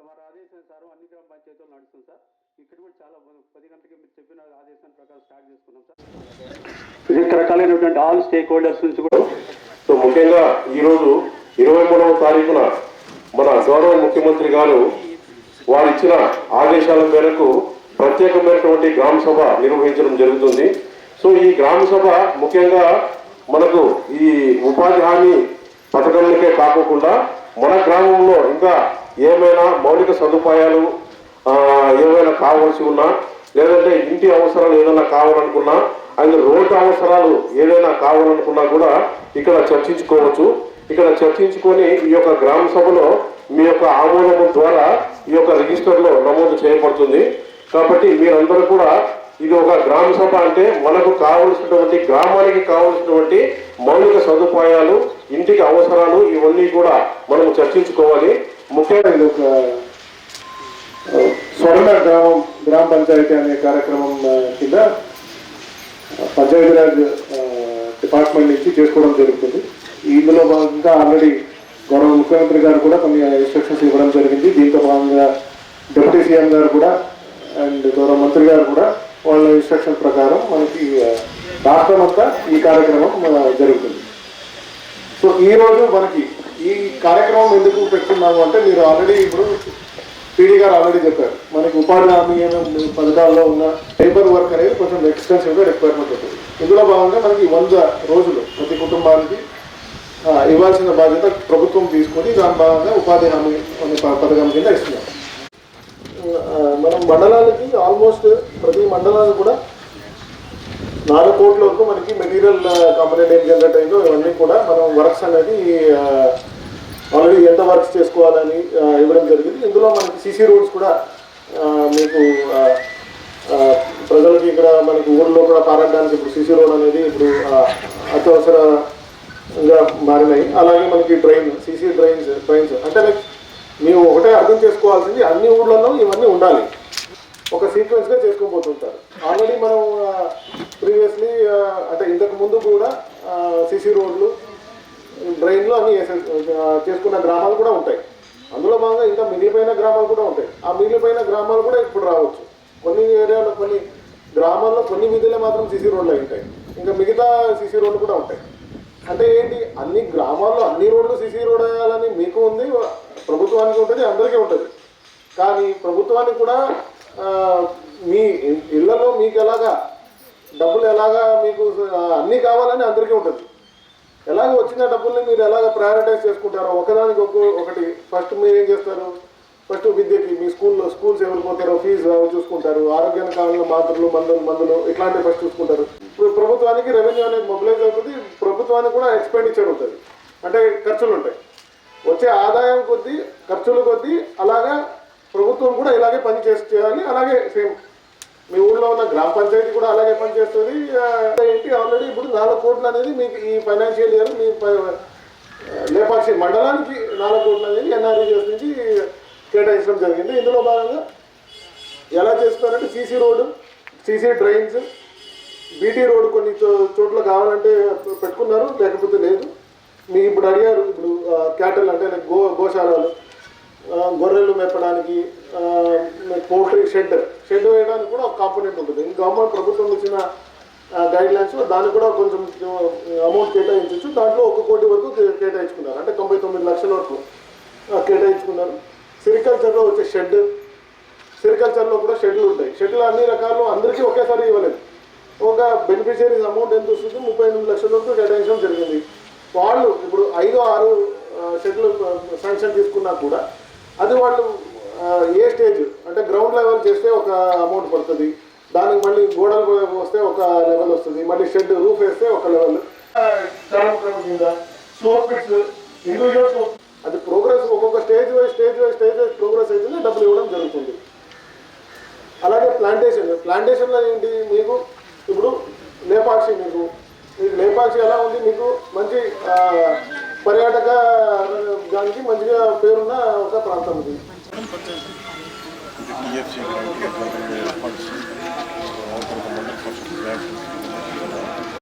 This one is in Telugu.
సుమారు ఆదేశం సార్ అన్ని గ్రామ పంచాయతీలు నడుస్తుంది సార్ ఇక్కడ కూడా చాలా. పది గంటలకి మీరు చెప్పిన ఆదేశం ప్రకారం స్టార్ట్ చేసుకున్నాం సార్ రకరకాలైనటువంటి ఆల్ స్టేక్ హోల్డర్స్ నుంచి కూడా సో ముఖ్యంగా ఈరోజు ఇరవై మూడవ తారీఖున మన గౌరవ ముఖ్యమంత్రి గారు వారు ఇచ్చిన ఆదేశాల మేరకు ప్రత్యేకమైనటువంటి గ్రామ సభ నిర్వహించడం జరుగుతుంది సో ఈ గ్రామ సభ ముఖ్యంగా మనకు ఈ ఉపాధి హామీ పథకంలకే కాకుండా మన గ్రామంలో ఇంకా ఏమైనా మౌలిక సదుపాయాలు ఏమైనా కావాల్సి ఉన్నా లేదంటే ఇంటి అవసరాలు ఏదైనా కావాలనుకున్నా అండ్ రోడ్డు అవసరాలు ఏదైనా కావాలనుకున్నా కూడా ఇక్కడ చర్చించుకోవచ్చు. ఇక్కడ చర్చించుకొని ఈ యొక్క గ్రామ సభలో మీ యొక్క ఆమోదం ద్వారా ఈ యొక్క రిజిస్టర్లో నమోదు చేయబడుతుంది. కాబట్టి మీరందరూ కూడా ఇది ఒక గ్రామ సభ అంటే మనకు కావలసినటువంటి గ్రామానికి కావలసినటువంటి మౌలిక సదుపాయాలు ఇంటికి అవసరాలు ఇవన్నీ కూడా మనం చర్చించుకోవాలి. ముఖ్యంగా ఇది ఒక స్వర్ణ గ్రామం గ్రామ పంచాయతీ అనే కార్యక్రమం కింద పంచాయతీరాజ్ డిపార్ట్మెంట్ నుంచి చేసుకోవడం జరుగుతుంది. ఇందులో భాగంగా ఆల్రెడీ గౌరవ ముఖ్యమంత్రి గారు కూడా కొన్ని ఇన్స్ట్రక్షన్స్ ఇవ్వడం జరిగింది. దీంతో భాగంగా డిప్యూటీ సీఎం గారు కూడా అండ్ గౌరవ మంత్రి గారు కూడా వాళ్ళ ఇన్స్ట్రక్షన్ ప్రకారం మనకి రాష్ట్రం అంతా ఈ కార్యక్రమం జరుగుతుంది. సో ఈ మనకి ఈ కార్యక్రమం ఎందుకు పెట్టుకున్నాము అంటే మీరు ఆల్రెడీ ఇప్పుడు పీడీ గారు ఆల్రెడీ చెప్పారు. మనకి ఉపాధి హామీ అనే పథకాల్లో ఉన్న లేబర్ వర్క్ అనేది కొంచెం ఎక్స్టెన్సివ్గా రిక్వైర్మెంట్ ఉంటుంది. ఇందులో భాగంగా మనకి వంద రోజులు ప్రతి కుటుంబానికి ఇవ్వాల్సిన బాధ్యత ప్రభుత్వం తీసుకొని దాని భాగంగా ఉపాధి హామీ అనే ప- పథకం కింద ఇస్తున్నాం. మనం మండలాలకి ఆల్మోస్ట్ ప్రతి మండలాలు కూడా నాలుగు కోట్ల వరకు మనకి మెటీరియల్ కంపెనీ ఏం జనరేట్ అయిందో ఇవన్నీ కూడా మనం వర్క్స్ అనేది ఆల్రెడీ ఎంత వర్క్స్ చేసుకోవాలని ఇవ్వడం జరిగింది. ఇందులో మనకి సీసీ రోడ్స్ కూడా మీకు ప్రజలకి ఇక్కడ మనకి ఊళ్ళో కూడా పారడానికి ఇప్పుడు సీసీ రోడ్ అనేది ఇప్పుడు అత్యవసరంగా మారినాయి. అలాగే మనకి డ్రైన్ సీసీ డ్రైన్స్ డ్రైన్స్. అంటే లైక్ మేము ఒకటే అర్థం చేసుకోవాల్సింది అన్ని ఊళ్ళల్లో ఇవన్నీ ఉండాలి. ఒక సీక్వెన్స్గా చేసుకోబోతుంటారు ఆల్రెడీ మనం ప్రీవియస్లీ అంటే ఇంతకు ముందు కూడా సిసి రోడ్లు డ్రైన్లు అన్ని చేసుకున్న గ్రామాలు కూడా ఉంటాయి. అందులో భాగంగా ఇంకా మిగిలిపోయిన గ్రామాలు కూడా ఉంటాయి. ఆ మిగిలిపోయిన గ్రామాలు కూడా ఇప్పుడు రావచ్చు. కొన్ని ఏరియాలో కొన్ని గ్రామాల్లో కొన్ని వీధులే మాత్రం సిసి రోడ్లు అయి ఉంటాయి. ఇంకా మిగతా సిసి రోడ్లు కూడా ఉంటాయి. అంటే ఏంటి? అన్ని గ్రామాల్లో అన్ని రోడ్లు సిసి రోడ్ వేయాలని మీకు ఉంది ప్రభుత్వానికి ఉంటుంది అందరికీ ఉంటుంది. కానీ ప్రభుత్వానికి కూడా మీ ఇళ్ళలో మీకు ఎలాగా డబ్బులు ఎలాగా మీకు అన్నీ కావాలని అందరికీ ఉంటుంది. ఎలాగ వచ్చిన డబ్బుల్ని మీరు ఎలాగ ప్రయారిటైజ్ చేసుకుంటారో ఒకదానికి ఒక ఒకటి. ఫస్ట్ మీరు ఏం చేస్తారు? ఫస్ట్ విద్యకి మీ స్కూల్లో స్కూల్స్ ఎవరు పోతారో ఫీజు చూసుకుంటారు. ఆరోగ్యానికి కావాలని మాత్రలు మందులు మందులు ఇట్లాంటివి ఫస్ట్ చూసుకుంటారు. ఇప్పుడు ప్రభుత్వానికి రెవెన్యూ అనేది మొబిలైజ్ అవుతుంది. ప్రభుత్వానికి కూడా ఎక్స్పెండిచర్ ఉంటుంది. అంటే ఖర్చులు ఉంటాయి. వచ్చే ఆదాయం కొద్దీ ఖర్చులు కొద్దీ అలాగా ప్రభుత్వం కూడా ఇలాగే పని చేసి చేయాలి. అలాగే సేమ్ మీ ఊళ్ళో ఉన్న గ్రామ పంచాయతీ కూడా అలాగే పనిచేస్తుంది. ఆ, ఏంటి ఆల్రెడీ ఇప్పుడు నాలుగు కోట్లు అనేది మీకు ఈ ఫైనాన్షియల్ ఇయర్ మీ లేపాక్షి మండలానికి నాలుగు కోట్లు అనేది ఎన్ఆర్ఈఎస్ నుంచి కేటాయించడం జరిగింది. ఇందులో భాగంగా ఎలా చేస్తున్నారంటే CC road CC drains BT road కొన్ని చో- చోట్ల కావాలంటే పెట్టుకున్నారు లేకపోతే లేదు. మీ ఇప్పుడు అడిగారు ఇప్పుడు క్యాటల్ అంటే గో గోశాలలు. గొర్రెలు మెప్పడానికి పోల్ట్రీ షెడ్. షెడ్ వేయడానికి కూడా ఒక కాంపోనెంట్ ఉంటుంది. ఈ గవర్నమెంట్ ప్రభుత్వం ఇచ్చిన గైడ్ లైన్స్ దానికి కూడా కొంచెం అమౌంట్ కేటాయించవచ్చు దాంట్లో ఒక కోటి వరకు కేటాయించుకున్నారు. అంటే తొంభై తొమ్మిది లక్షల వరకు కేటాయించుకున్నారు. సిరికల్చర్లో వచ్చే షెడ్ సెరికల్చర్లో కూడా షెడ్లు ఉంటాయి. షెడ్లు అన్ని రకాలు అందరికీ ఒకేసారి ఇవ్వలేదు. ఒక బెనిఫిషియరీస్ అమౌంట్ ఎంత వస్తుంది? ముప్పై ఎనిమిది లక్షల వరకు కేటాయించడం జరిగింది. వాళ్ళు ఇప్పుడు ఐదు ఆరు షెడ్లు శాంక్షన్ తీసుకున్నా కూడా అది వాళ్ళు ఏ స్టేజ్ అంటే గ్రౌండ్ లెవెల్ చేస్తే ఒక అమౌంట్ పడుతుంది. దానికి మళ్ళీ గోడలు వస్తే ఒక లెవెల్ వస్తుంది. మళ్ళీ షెడ్ రూఫ్ వేస్తే ఒక లెవెల్. ఇండివిజువల్ అది ప్రోగ్రెస్ ఒక్కొక్క stage wise stage wise stage wise progress అయితే డబ్బులు ఇవ్వడం జరుగుతుంది. అలాగే ప్లాంటేషన్ ప్లాంటేషన్లో ఏంటి మీకు? ఇప్పుడు లేపాక్షి మీకు. మీకు లేపాక్షి ఎలా ఉంది? మీకు మంచి ఆ, పర్యాటక దానికి మంచిగా పేరున్న ఒక ప్రాంతం ఇది TFC